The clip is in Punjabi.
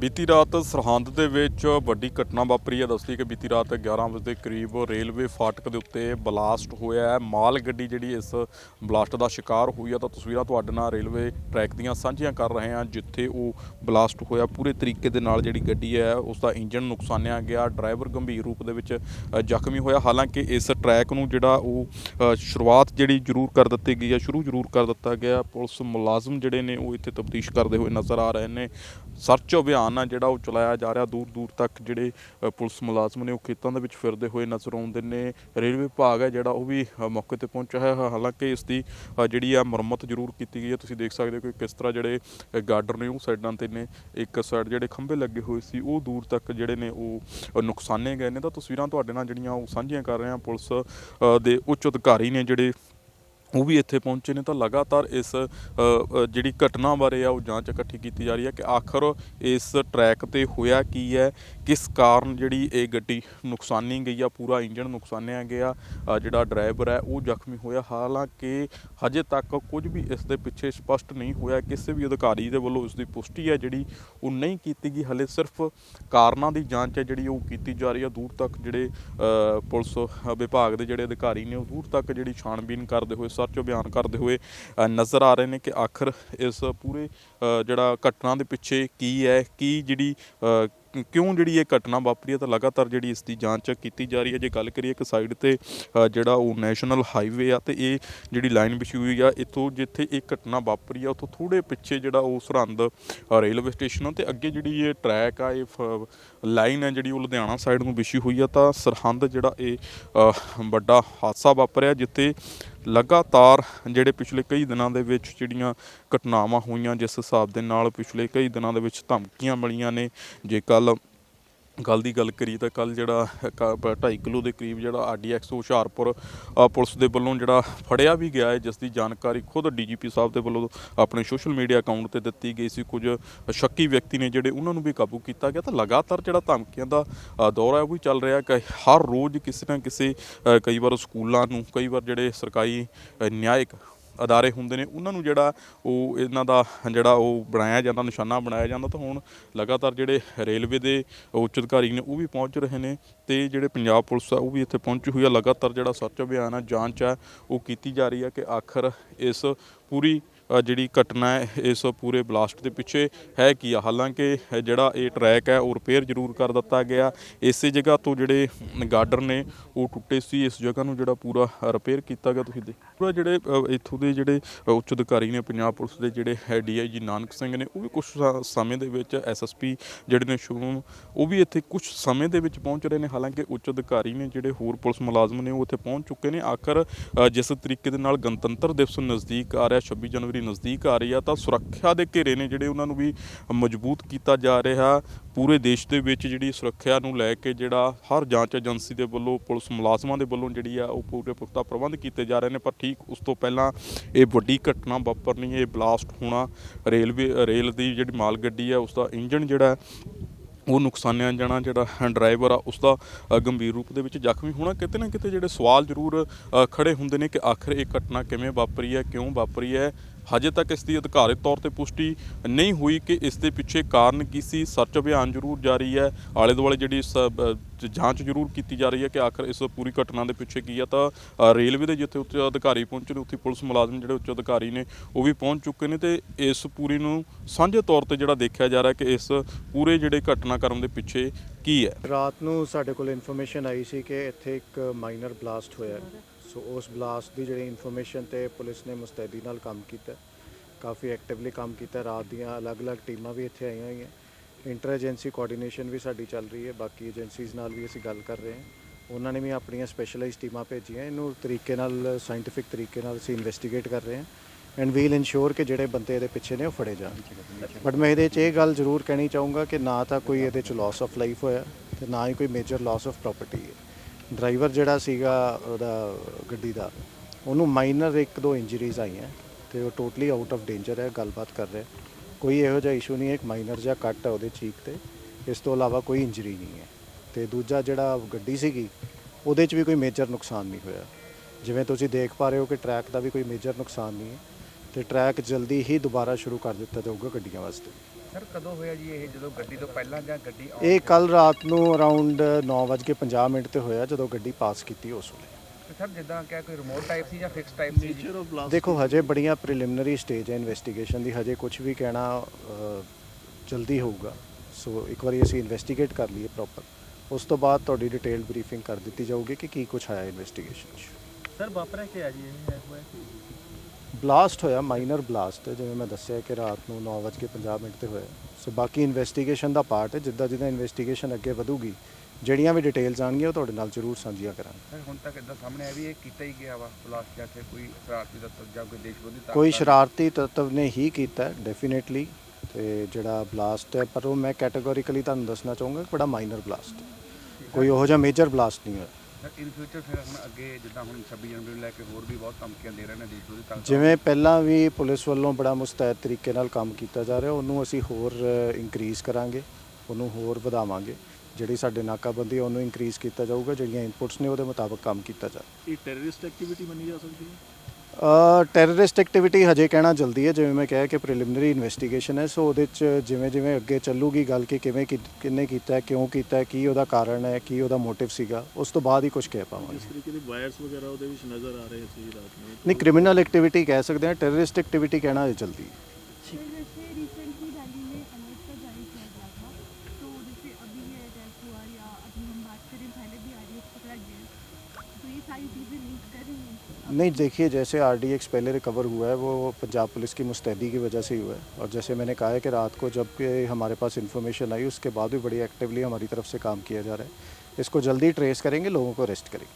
ਬੀਤੀ ਰਾਤ ਸਰਹੰਦ ਦੇ ਵਿੱਚ ਵੱਡੀ ਘਟਨਾ ਵਾਪਰੀ ਹੈ। ਦੱਸਦੀ ਕਿ ਬੀਤੀ ਰਾਤ 11 ਵਜੇ ਦੇ ਕਰੀਬ ਰੇਲਵੇ ਫਾਟਕ ਦੇ ਉੱਤੇ ਬਲਾਸਟ ਹੋਇਆ ਹੈ। ਮਾਲ ਗੱਡੀ ਜਿਹੜੀ ਇਸ ਬਲਾਸਟ ਦਾ ਸ਼ਿਕਾਰ ਹੋਈ ਹੈ ਤਾਂ ਤਸਵੀਰਾਂ ਤੁਹਾਡੇ ਨਾਲ ਰੇਲਵੇ ਟਰੈਕ ਦੀਆਂ ਸਾਂਝੀਆਂ ਕਰ ਰਹੇ ਹਾਂ, ਜਿੱਥੇ ਉਹ ਬਲਾਸਟ ਹੋਇਆ। ਪੂਰੇ ਤਰੀਕੇ ਦੇ ਨਾਲ ਜਿਹੜੀ ਗੱਡੀ ਹੈ ਉਸ ਦਾ ਇੰਜਨ ਨੁਕਸਾਨਿਆ ਗਿਆ, ਡਰਾਈਵਰ ਗੰਭੀਰ ਰੂਪ ਦੇ ਵਿੱਚ ਜ਼ਖਮੀ ਹੋਇਆ। ਹਾਲਾਂਕਿ ਇਸ ਟਰੈਕ ਨੂੰ ਜਿਹੜਾ ਉਹ ਸ਼ੁਰੂਆਤ ਜਿਹੜੀ ਜ਼ਰੂਰ ਕਰ ਦਿੱਤੀ ਗਈ ਹੈ, ਸ਼ੁਰੂ ਜ਼ਰੂਰ ਕਰ ਦਿੱਤਾ ਗਿਆ। ਪੁਲਿਸ ਮੁਲਾਜ਼ਮ ਜਿਹੜੇ ਨੇ ਉਹ ਇੱਥੇ ਤਫਤੀਸ਼ ਕਰਦੇ ਹੋਏ ਨਜ਼ਰ ਆ ਰਹੇ ਨੇ। ਸਰਚ ਅਭਿਆਨ ਆ ਜਿਹੜਾ ਉਹ ਚਲਾਇਆ ਜਾ ਰਿਹਾ, ਦੂਰ ਦੂਰ ਤੱਕ ਜਿਹੜੇ ਪੁਲਿਸ ਮੁਲਾਜ਼ਮ ਨੇ ਉਹ ਖੇਤਾਂ ਦੇ ਵਿੱਚ ਫਿਰਦੇ ਹੋਏ ਨਜ਼ਰ ਆਉਂਦੇ ਨੇ। ਰੇਲਵੇ ਵਿਭਾਗ ਹੈ ਜਿਹੜਾ ਉਹ ਵੀ ਮੌਕੇ ਤੇ ਪਹੁੰਚਿਆ ਹੈ। ਹਾਲਾਂਕਿ ਇਸ ਦੀ ਜਿਹੜੀ ਆ ਮੁਰੰਮਤ ਜ਼ਰੂਰ ਕੀਤੀ ਗਈ ਹੈ। ਤੁਸੀਂ ਦੇਖ ਸਕਦੇ ਹੋ ਕਿ ਕਿਸ ਤਰ੍ਹਾਂ ਜਿਹੜੇ ਗਾਰਡਰ ਨੇ ਉਹ ਸਾਈਡਾਂ ਤੇ ਨੇ। ਇੱਕ ਸਾਈਡ ਜਿਹੜੇ ਖੰਭੇ ਲੱਗੇ ਹੋਏ ਸੀ, ਉਹ ਦੂਰ ਤੱਕ ਜਿਹੜੇ ਨੇ ਉਹ ਨੁਕਸਾਨੇ ਗਏ ਨੇ। ਤਾਂ ਤਸਵੀਰਾਂ ਤੁਹਾਡੇ ਨਾਲ ਜਿਹੜੀਆਂ ਉਹ ਸਾਂਝੀਆਂ ਕਰ ਰਹੇ ਹਾਂ। ਪੁਲਿਸ ਦੇ ਉੱਚ ਅਧਿਕਾਰੀ ਨੇ ਜਿਹੜੇ ਉਹ ਵੀ ਇੱਥੇ ਪਹੁੰਚੇ ਨੇ ਤਾਂ ਲਗਾਤਾਰ ਇਸ ਜਿਹੜੀ ਘਟਨਾ ਬਾਰੇ ਆ ਉਹ ਜਾਂਚ ਇਕੱਠੀ ਕੀਤੀ ਜਾ ਰਹੀ ਹੈ ਕਿ ਆਖਰ ਇਸ ਟਰੈਕ ਤੇ ਹੋਇਆ ਕੀ ਹੈ, ਕਿਸ ਕਾਰਨ ਜਿਹੜੀ ਇਹ ਗੱਡੀ ਨੁਕਸਾਨੀ ਗਈ ਆ, ਪੂਰਾ ਇੰਜਣ ਨੁਕਸਾਨਿਆ ਗਿਆ ਜਿਹੜਾ ਡਰਾਈਵਰ ਹੈ ਉਹ ਜ਼ਖਮੀ ਹੋਇਆ। ਹਾਲਾਂਕਿ ਹਜੇ ਤੱਕ ਕੁਝ ਵੀ ਇਸ ਦੇ ਪਿੱਛੇ ਸਪਸ਼ਟ ਨਹੀਂ ਹੋਇਆ, ਕਿਸੇ ਵੀ ਅਧਿਕਾਰੀ ਦੇ ਵੱਲੋਂ ਇਸ ਦੀ ਪੁਸ਼ਟੀ ਹੈ ਜਿਹੜੀ ਉਹ ਨਹੀਂ ਕੀਤੀ ਗਈ। ਹਲੇ ਸਿਰਫ ਕਾਰਨਾਂ ਦੀ ਜਾਂਚ ਹੈ ਜਿਹੜੀ ਉਹ ਕੀਤੀ ਜਾ ਰਹੀ ਹੈ। ਦੂਰ ਤੱਕ ਜਿਹੜੇ ਪੁਲਿਸ ਵਿਭਾਗ ਦੇ ਜਿਹੜੇ ਅਧਿਕਾਰੀ ਨੇ ਉਹ ਦੂਰ ਤੱਕ ਜਿਹੜੀ ਛਾਣਬੀਨ ਕਰਦੇ ਹੋਏ ਸਰਚ ਬਿਆਨ ਕਰਦੇ ਹੋਏ ਨਜ਼ਰ ਆ ਰਹੇ ਨੇ ਕਿ ਆਖਰ ਇਸ ਪੂਰੇ ਜਿਹੜਾ ਘਟਨਾ ਦੇ ਪਿੱਛੇ ਕੀ ਹੈ, ਕੀ ਜਿਹੜੀ ਕਿਉਂ ਜਿਹੜੀ ਇਹ ਘਟਨਾ ਵਾਪਰੀ ਹੈ ਤਾਂ ਲਗਾਤਾਰ ਜਿਹੜੀ ਇਸ ਦੀ ਜਾਂਚ ਕੀਤੀ ਜਾ ਰਹੀ ਹੈ। ਜੇ ਗੱਲ ਕਰੀਏ ਇੱਕ ਸਾਈਡ ਤੇ ਜਿਹੜਾ ਉਹ ਨੈਸ਼ਨਲ ਹਾਈਵੇ ਆ ਤੇ ਇਹ ਜਿਹੜੀ ਲਾਈਨ ਵਿਛੀ ਹੋਈ ਆ, ਇੱਥੋਂ ਜਿੱਥੇ ਇਹ ਘਟਨਾ ਵਾਪਰੀ ਆ, ਉੱਥੋਂ ਥੋੜੇ ਪਿੱਛੇ ਜਿਹੜਾ ਉਹ ਸਰਹੰਦ ਰੇਲਵੇ ਸਟੇਸ਼ਨ ਆ ਤੇ ਅੱਗੇ ਜਿਹੜੀ ਇਹ ਟਰੈਕ ਆ, ਇਹ ਫ- ਲਾਈਨ ਹੈ ਜਿਹੜੀ ਉਹ ਲੁਧਿਆਣਾ ਸਾਈਡ ਨੂੰ ਵਿਛੀ ਹੋਈ ਆ, ਤਾਂ ਸਰਹੰਦ ਜਿਹੜਾ ਇਹ ਵੱਡਾ ਹਾਦਸਾ ਵਾਪਰਿਆ, ਜਿੱਥੇ ਲਗਾਤਾਰ ਜਿਹੜੇ ਪਿਛਲੇ ਕਈ ਦਿਨਾਂ ਦੇ ਵਿੱਚ ਜਿਹੜੀਆਂ ਘਟਨਾਵਾਂ ਹੋਈਆਂ, ਜਿਸ ਹਿਸਾਬ ਦੇ ਨਾਲ ਪਿਛਲੇ ਕਈ ਦਿਨਾਂ ਦੇ ਵਿੱਚ ਧਮਕੀਆਂ ਮਿਲੀਆਂ ਨੇ, ਜੇ ਕੱਲ ਕੱਲ ਦੀ ਗੱਲ ਕਰੀ ਤਾਂ ਕੱਲ ਜਿਹੜਾ 2.5 ਕਿਲੋ ਦੇ ਕਰੀਬ ਜਿਹੜਾ ਆਰਡੀਐਕਸ ਹੁਸ਼ਿਆਰਪੁਰ ਪੁਲਿਸ ਦੇ ਵੱਲੋਂ ਜਿਹੜਾ ਫੜਿਆ ਵੀ ਗਿਆ ਹੈ ਜਿਸ ਦੀ ਜਾਣਕਾਰੀ ਖੁਦ ਡੀਜੀਪੀ ਸਾਹਿਬ ਦੇ ਵੱਲੋਂ ਆਪਣੇ ਸੋਸ਼ਲ ਮੀਡੀਆ ਅਕਾਊਂਟ ਤੇ ਦਿੱਤੀ ਗਈ ਸੀ। ਕੁਝ ਸ਼ੱਕੀ ਵਿਅਕਤੀ ਨੇ ਜਿਹੜੇ ਉਹਨਾਂ ਨੂੰ ਵੀ ਕਾਬੂ ਕੀਤਾ ਗਿਆ ਤਾਂ ਲਗਾਤਾਰ ਜਿਹੜਾ ਧਮਕੀਆਂ ਦਾ ਅ, ਦੌਰ ਹੈ ਉਹ ਵੀ ਚੱਲ ਰਿਹਾ ਕਿ ਹਰ ਰੋਜ਼ ਕਿਸੇ ਨਾ ਕਿਸੇ ਕਈ ਵਾਰ ਸਕੂਲਾਂ ਨੂੰ ਕਈ ਵਾਰ ਜਿਹੜੇ ਸਰਕਾਰੀ ਨਿਆਇਕ ਅਦਾਰੇ ਹੁੰਦੇ ਨੇ, ਉਹਨਾਂ ਨੂੰ ਜਿਹੜਾ ਉਹ ਇਹਨਾਂ ਦਾ ਜਿਹੜਾ ਉਹ ਬਣਾਇਆ ਜਾਂਦਾ, ਨਿਸ਼ਾਨਾ ਬਣਾਇਆ ਜਾਂਦਾ, ਤਾਂ ਹੁਣ ਲਗਾਤਾਰ ਜਿਹੜੇ ਰੇਲਵੇ ਦੇ ਉੱਚ ਅਧਿਕਾਰੀ ਨੇ ਉਹ ਵੀ ਪਹੁੰਚ ਰਹੇ ਨੇ ਤੇ ਜਿਹੜੇ ਪੰਜਾਬ ਪੁਲਿਸ ਆ, ਉਹ ਵੀ ਇੱਥੇ ਪਹੁੰਚੀ ਹੋਈ ਆ। ਲਗਾਤਾਰ ਜਿਹੜਾ ਸਰਚ ਅਭਿਆਨ ਆ, ਜਾਂਚ ਆ, ਉਹ ਕੀਤੀ ਜਾ ਰਹੀ ਆ ਕਿ ਆਖਰ ਇਸ ਪੂਰੀ ਜਿਹੜੀ ਘਟਨਾ ਹੈ, ਇਸ ਪੂਰੇ ਬਲਾਸਟ ਦੇ ਪਿੱਛੇ ਹੈ ਕੀ ਆ? ਹਾਲਾਂਕਿ ਜਿਹੜਾ ਇਹ ਟਰੈਕ ਹੈ, ਉਹ ਰਿਪੇਅਰ ਜ਼ਰੂਰ ਕਰ ਦਿੱਤਾ ਗਿਆ। ਇਸੇ ਜਗ੍ਹਾ ਤੋਂ ਜਿਹੜੇ ਗਾਰਡਰ ਨੇ, ਉਹ ਟੁੱਟੇ ਸੀ। ਇਸ ਜਗ੍ਹਾ ਨੂੰ ਜਿਹੜਾ ਪੂਰਾ ਰਿਪੇਅਰ ਕੀਤਾ ਗਿਆ, ਤੁਸੀਂ ਦੇਖ ਪੂਰਾ ਜਿਹੜੇ ਇੱਥੋਂ ਦੇ ਜਿਹੜੇ ਉੱਚ ਅਧਿਕਾਰੀ ਨੇ, ਪੰਜਾਬ ਪੁਲਿਸ ਦੇ ਜਿਹੜੇ ਡੀਆਈਜੀ ਨਾਨਕ ਸਿੰਘ ਨੇ, ਉਹ ਵੀ ਕੁਝ ਸਮੇਂ ਦੇ ਵਿੱਚ ਐਸਐਸਪੀ ਜਿਹੜੇ ਨੇ ਸ਼ੁਭਮ ਉਹ ਵੀ ਇੱਥੇ ਕੁਝ ਸਮੇਂ ਦੇ ਵਿੱਚ ਪਹੁੰਚ ਰਹੇ ਨੇ। ਹਾਲਾਂਕਿ, ਉੱਚ ਅਧਿਕਾਰੀ ਨੇ, ਜਿਹੜੇ ਹੋਰ ਪੁਲਿਸ ਮੁਲਾਜ਼ਮ ਨੇ, ਉਹ ਇੱਥੇ ਪਹੁੰਚ ਚੁੱਕੇ ਨੇ। ਆਖਰ ਜਿਸ ਤਰੀਕੇ ਦੇ ਨਾਲ ਗਣਤੰਤਰ ਦਿਵਸ ਨਜ਼ਦੀਕ ਆ ਰਿਹਾ 26 ਜਨਵਰੀ ਨਜ਼ਦੀਕ ਆ ਰਹੀ ਆ ਤਾਂ ਸੁਰੱਖਿਆ ਦੇ ਘੇਰੇ ਨੇ ਜਿਹੜੇ ਉਹਨਾਂ ਨੂੰ ਵੀ ਮਜ਼ਬੂਤ ਕੀਤਾ ਜਾ ਰਿਹਾ। ਪੂਰੇ ਦੇਸ਼ ਦੇ ਵਿੱਚ ਜਿਹੜੀ ਸੁਰੱਖਿਆ ਨੂੰ ਲੈ ਕੇ ਜਿਹੜਾ ਹਰ ਜਾਂਚ ਏਜੰਸੀ ਦੇ ਵੱਲੋਂ ਪੁਲਿਸ ਮੁਲਾਜ਼ਮਾਂ ਦੇ ਵੱਲੋਂ ਜਿਹੜੀ ਆ ਉਹ ਪੂਰੇ ਪੁਖਤਾ ਪ੍ਰਬੰਧ ਕੀਤੇ ਜਾ ਰਹੇ ਨੇ। ਪਰ ਠੀਕ ਉਸ ਤੋਂ ਪਹਿਲਾਂ ਇਹ ਵੱਡੀ ਘਟਨਾ ਵਾਪਰਨੀ ਇਹ ਬਲਾਸਟ ਹੋਣਾ। ਰੇਲਵੇ ਰੇਲ ਦੀ ਜਿਹੜੀ ਮਾਲ ਗੱਡੀ ਆ ਉਸ ਦਾ ਇੰਜਨ ਜਿਹੜਾ ਉਹ ਨੁਕਸਾਨਿਆ ਜਾਣਾ ਜਿਹੜਾ ਡਰਾਈਵਰ ਆ ਉਸ ਦਾ ਗੰਭੀਰ ਰੂਪ ਦੇ ਵਿੱਚ ਜ਼ਖਮੀ ਹੋਣਾ। ਕਿਤੇ ਨਾ ਕਿਤੇ ਜਿਹੜੇ ਸਵਾਲ ਜ਼ਰੂਰ ਅ, ਖੜੇ ਹੁੰਦੇ ਨੇ ਕਿ ਆਖਰ ਇਹ ਘਟਨਾ ਕਿਵੇਂ ਵਾਪਰੀ ਹੈ ਕਿਉਂ ਵਾਪਰੀ ਹੈ? ਹਜੇ ਤੱਕ ਇਸ ਦੀ ਅਧਿਕਾਰਿਤ ਤੌਰ ਤੇ ਪੁਸ਼ਟੀ ਨਹੀਂ ਹੋਈ ਕਿ ਇਸ ਦੇ ਪਿੱਛੇ ਕਾਰਨ ਕੀ ਸੀ। ਸਰਚ ਅਭਿਆਨ ਜ਼ਰੂਰ ਜਾਰੀ ਹੈ। ਆਲੇ ਦੁਆਲੇ ਜਿਹੜੀ ਸ- ਜਾਂਚ ਜ਼ਰੂਰ ਕੀਤੀ ਜਾ ਰਹੀ ਹੈ ਕਿ ਆਖਰ ਇਸ ਪੂਰੀ ਘਟਨਾ ਦੇ ਪਿੱਛੇ ਕੀ ਹੈ। ਤਾਂ ਰੇਲਵੇ ਦੇ ਜਿੱਥੇ ਉੱਚ ਅਧਿਕਾਰੀ ਪਹੁੰਚੇ ਨੇ, ਉੱਥੇ ਪੁਲਿਸ ਮੁਲਾਜ਼ਮ ਜਿਹੜੇ ਉੱਚ ਅਧਿਕਾਰੀ ਨੇ, ਉਹ ਵੀ ਪਹੁੰਚ ਚੁੱਕੇ ਨੇ ਤੇ ਇਸ ਪੂਰੀ ਨੂੰ ਸਾਂਝੇ ਤੌਰ ਤੇ ਜਿਹੜਾ ਦੇਖਿਆ ਜਾ ਰਿਹਾ ਕਿ ਇਸ ਪੂਰੇ ਜਿਹੜੇ ਘਟਨਾਕ੍ਰਮ ਦੇ ਪਿੱਛੇ ਕੀ ਹੈ। ਰਾਤ ਨੂੰ ਸਾਡੇ ਕੋਲ ਇਨਫੋਰਮੇਸ਼ਨ ਆਈ ਸੀ ਕਿ ਇੱਥੇ ਇੱਕ ਮਾਈਨਰ ਬਲਾਸਟ ਹੋਇਆ ਹੈ। ਸੋ ਉਸ ਬਲਾਸਟ ਦੀ ਜਿਹੜੀ ਇਨਫੋਰਮੇਸ਼ਨ ਤੇ ਪੁਲਿਸ ਨੇ ਮੁਸਤੈਦੀ ਨਾਲ ਕੰਮ ਕੀਤਾ ਕਾਫੀ ਐਕਟਿਵਲੀ ਕੰਮ ਕੀਤਾ ਰਾਤ ਦੀਆਂ ਅਲੱਗ-ਅਲੱਗ ਟੀਮਾਂ ਵੀ ਇੱਥੇ ਆਈਆਂ ਹੋਈਆਂ ਇੰਟਰ ਏਜੰਸੀ ਕੋਆਰਡੀਨੇਸ਼ਨ ਵੀ ਸਾਡੀ ਚੱਲ ਰਹੀ ਹੈ। ਬਾਕੀ ਏਜੰਸੀਜ਼ ਨਾਲ ਵੀ ਅਸੀਂ ਗੱਲ ਕਰ ਰਹੇ ਹਾਂ। ਉਹਨਾਂ ਨੇ ਵੀ ਆਪਣੀਆਂ ਸਪੈਸ਼ਲਾਈਜ਼ਡ ਟੀਮਾਂ ਭੇਜੀਆਂ। ਇਹਨੂੰ ਤਰੀਕੇ ਨਾਲ ਸਾਇੰਟੀਫਿਕ ਤਰੀਕੇ ਨਾਲ ਅਸੀਂ ਇਨਵੈਸਟੀਗੇਟ ਕਰ ਰਹੇ ਹਾਂ। ਐਂਡ ਵੀਲ ਇਨਸ਼ੋਰ ਕਿ ਜਿਹੜੇ ਬੰਦੇ ਇਹਦੇ ਪਿੱਛੇ ਨੇ ਉਹ ਫੜੇ ਜਾਣ। ਬਟ ਮੈਂ ਇਹਦੇ 'ਚ ਇਹ ਗੱਲ ਜ਼ਰੂਰ ਕਹਿਣੀ ਚਾਹੂੰਗਾ ਕਿ ਨਾ ਤਾਂ ਕੋਈ ਇਹਦੇ 'ਚ ਲਾਸ ਆਫ ਲਾਈਫ ਹੋਇਆ ਤੇ ਨਾ ਹੀ ਕੋਈ ਮੇਜਰ ਲਾਸ ਆਫ ਪ੍ਰਾਪਰਟੀ ਹੈ। ਡਰਾਈਵਰ ਜਿਹੜਾ ਸੀਗਾ ਉਹਦਾ ਗੱਡੀ ਦਾ, ਉਹਨੂੰ ਮਾਈਨਰ ਇੱਕ ਦੋ ਇੰਜਰੀਜ਼ ਆਈਆਂ ਤੇ ਉਹ ਟੋਟਲੀ ਆਊਟ ਆਫ ਡੇਂਜਰ ਹੈ, ਗੱਲਬਾਤ ਕਰ ਰਿਹਾ ਕੋਈ ਇਹੋ ਜਿਹਾ ਇਸ਼ੂ ਨਹੀਂ ਹੈ, ਇੱਕ ਮਾਈਨਰ ਜਿਹਾ ਕੱਟ ਹੈ ਉਹਦੇ ਚੀਕ ਤੇ, ਇਸ ਤੋਂ ਇਲਾਵਾ ਕੋਈ ਇੰਜਰੀ ਨਹੀਂ ਹੈ। ਤੇ ਦੂਜਾ ਜਿਹੜਾ ਗੱਡੀ ਸੀਗੀ, ਉਹਦੇ 'ਚ ਵੀ ਕੋਈ ਮੇਜਰ ਨੁਕਸਾਨ ਨਹੀਂ ਹੋਇਆ। ਜਿਵੇਂ ਤੁਸੀਂ ਦੇਖ ਪਾ ਰਹੇ ਹੋ ਕਿ ਟਰੈਕ ਦਾ ਵੀ ਕੋਈ ਮੇਜਰ ਨੁਕਸਾਨ ਨਹੀਂ ਹੈ, ਤੇ ਟਰੈਕ ਜਲਦੀ ਹੀ ਦੁਬਾਰਾ ਸ਼ੁਰੂ ਕਰ ਦਿੱਤਾ ਜਾਊਗਾ ਗੱਡੀਆਂ ਵਾਸਤੇ। ਸਰ ਕਦੋਂ ਹੋਇਆ ਜੀ ਇਹ ਜਦੋਂ ਗੱਡੀ ਤੋਂ ਪਹਿਲਾਂ ਜਾਂ ਗੱਡੀ ਆਉਣ ਇਹ ਤੋਂ- ਕੱਲ ਰਾਤ ਨੂੰ ਅਰਾਊਂਡ 9:50 ਮਿੰਟ ਤੇ ਹੋਇਆ ਜਦੋਂ ਗੱਡੀ ਪਾਸ ਕੀਤੀ ਉਸ ਵੇਲੇ। ਤੇ ਸਰ ਜਿੱਦਾਂ ਕਿਹਾ ਕੋਈ ਰਿਮੋਟ ਟਾਈਪ ਸੀ ਜਾਂ ਫਿਕਸ ਟਾਈਪ ਸੀ ਜੀ? ਦੇਖੋ ਹਜੇ ਬੜੀਆਂ ਪ੍ਰੀਲਿਮਿਨਰੀ ਸਟੇਜ ਹੈ ਇਨਵੈਸਟੀਗੇਸ਼ਨ ਦੀ ਹਜੇ ਕੁਝ ਵੀ ਕਹਿਣਾ ਅ, ਜਲਦੀ ਹੋਊਗਾ। ਸੋ ਇੱਕ ਵਾਰੀ ਅਸੀਂ ਇਨਵੈਸਟੀਗੇਟ ਕਰ ਲਈਏ ਪ੍ਰੋਪਰ ਉਸ ਤੋਂ ਬਾਅਦ ਤੁਹਾਡੀ ਡਿਟੇਲ ਬਰੀਫਿੰਗ ਕਰ ਦਿੱਤੀ ਜਾਊਗੀ ਕਿ ਕੀ ਕੁਝ ਆਇਆ ਇਨਵੈਸਟੀਗੇਸ਼ਨ 'ਚ। ਸਰ ਵਾਪਰਿਆ ਕਿ ਜੀ ਇਹ? ਹੈ ਹੋਇਆ ਬਲਾਸਟ ਹੋਇਆ ਮਾਈਨਰ ਬਲਾਸਟ ਹੈ ਜਿਵੇਂ ਮੈਂ ਦੱਸਿਆ ਕਿ ਰਾਤ ਨੂੰ 9:50 ਮਿੰਟ ਤੇ ਹੋਇਆ। ਸੋ ਬਾਕੀ ਇਨਵੈਸਟੀਗੇਸ਼ਨ ਦਾ ਪਾਰਟ ਹੈ ਜਿੱਦਾਂ ਜਿੱਦਾਂ ਇਨਵੈਸਟੀਗੇਸ਼ਨ ਅੱਗੇ ਵਧੂਗੀ ਜਿਹੜੀਆਂ ਵੀ ਡਿਟੇਲਸ ਆਣਗੀਆਂ ਉਹ ਤੁਹਾਡੇ ਨਾਲ ਜ਼ਰੂਰ ਸਾਂਝੀਆਂ ਕਰਾਂਗੇ। ਸਰ ਹੁਣ ਤੱਕ ਇਦਾਂ ਸਾਹਮਣੇ ਆਇਆ ਵੀ ਇਹ ਕੀਤਾ ਹੀ ਗਿਆ ਵਾ ਬਲਾਸਟ ਜਾਂ ਇੱਥੇ ਕੋਈ ਸ਼ਰਾਰਤੀ ਤੱਤਵ ਜਾਂ ਕੋਈ ਦੇਸ਼ ਵਿਰੋਧੀ ਤਾਕਤ ਕੋਈ ਸ਼ਰਾਰਤੀ ਤੱਤਵ ਨੇ ਹੀ ਕੀਤਾ ਡੈਫੀਨੇਟਲੀ ਤੇ ਜਿਹੜਾ ਬਲਾਸਟ ਹੈ ਪਰ ਉਹ ਮੈਂ ਕੈਟਾਗੋਰੀਕਲੀ ਤੁਹਾਨੂੰ ਦੱਸਣਾ ਚਾਹੂੰਗਾ ਕਿ ਬੜਾ ਮਾਈਨਰ ਬਲਾਸਟ ਕੋਈ ਉਹੋ ਜਿਹਾ ਮੇਜਰ ਬਲਾਸਟ ਨਹੀਂ ਹੋਇਆ। ਇਨ ਫਿਊਚਰ ਫਿਰ ਹੁਣ ਅੱਗੇ ਜਿੱਦਾਂ ਹੁਣ 26 ਜਨਵਰੀ ਨੂੰ ਲੈ ਕੇ ਹੋਰ ਵੀ ਬਹੁਤ ਧਮਕੀਆਂ ਦੇ ਰਹੇ ਨੇ ਦੇਸ਼ ਵਿਰੋਧੀ ਤਾਕਤ ਜਿਵੇਂ ਪਹਿਲਾਂ ਵੀ ਪੁਲਿਸ ਵੱਲੋਂ ਬੜਾ ਮੁਸਤੈਦ ਤਰੀਕੇ ਨਾਲ ਕੰਮ ਕੀਤਾ ਜਾ ਰਿਹਾ ਉਹਨੂੰ ਅਸੀਂ ਹੋਰ ਇਨਕਰੀਜ਼ ਕਰਾਂਗੇ ਉਹਨੂੰ ਹੋਰ ਵਧਾਵਾਂਗੇ। ਜਿਹੜੀ ਸਾਡੇ ਨਾਕਾਬੰਦੀ ਹੈ ਉਹਨੂੰ ਇਨਕਰੀਜ਼ ਕੀਤਾ ਜਾਊਗਾ ਜਿਹੜੀਆਂ ਇਨਪੁਟਸ ਨੇ ਉਹਦੇ ਮੁਤਾਬਕ ਕੰਮ ਕੀਤਾ ਜਾ ਇਹ ਟੈਰਰਿਸਟ ਐਕਟੀਵਿਟੀ ਮੰਨੀ ਜਾ ਸਕਦੀ ਹੈ? ਟੈਰਰਿਸਟ ਐਕਟੀਵਿਟੀ ਹਜੇ ਕਹਿਣਾ ਜਲਦੀ ਹੈ ਜਿਵੇਂ ਮੈਂ ਕਿਹਾ ਕਿ ਪ੍ਰੀਲਿਮਿਨਰੀ ਇਨਵੈਸਟੀਗੇਸ਼ਨ ਹੈ ਸੋ ਉਹਦੇ ਚ ਜਿਵੇਂ ਜਿਵੇਂ ਅੱਗੇ ਚੱਲੂਗੀ ਗੱਲ ਕਿ ਕਿਵੇਂ ਕੀ- ਕਿਹਨੇ ਕੀਤਾ ਕਿਉਂ ਕੀਤਾ ਕੀ ਉਹਦਾ ਕਾਰਨ ਹੈ ਕੀ ਉਹਦਾ ਮੋਟਿਵ ਸੀਗਾ ਉਸ ਤੋਂ ਬਾਅਦ ਹੀ ਕੁਝ ਕਹਿ ਪਾਵਾਂਗੇ। ਇਸ ਤਰੀਕੇ ਦੇ ਵਾਇਰਸ ਵਗੈਰਾ ਉਹਦੇ ਵਿੱਚ ਨਜ਼ਰ ਆ ਰਹੇ ਸੀ ਰਾਤ ਨੂੰ? ਨਹੀਂ ਕ੍ਰਿਮੀਨਲ ਐਕਟੀਵਿਟੀ ਕਹਿ ਸਕਦੇ ਹਾਂ ਟੈਰਰਿਸਟ ਐਕਟੀਵਿਟੀ ਕਹਿਣਾ ਹਜੇ ਜਲਦੀ ਹੈ। सर नहीं, देखिए, जैसे आरडीएक्स पहले रिकवर हुआ है, वो पंजाब पुलिस की मुस्तैदी की वजह से ही हुआ है। और जैसे मैंने कहा है कि रात को जब हमारे पास इन्फॉर्मेशन आई, उसके बाद भी बड़ी एक्टिवली हमारी तरफ़ से काम किया जा रहा है। इसको जल्दी ट्रेस करेंगे, लोगों को अरेस्ट करेंगे।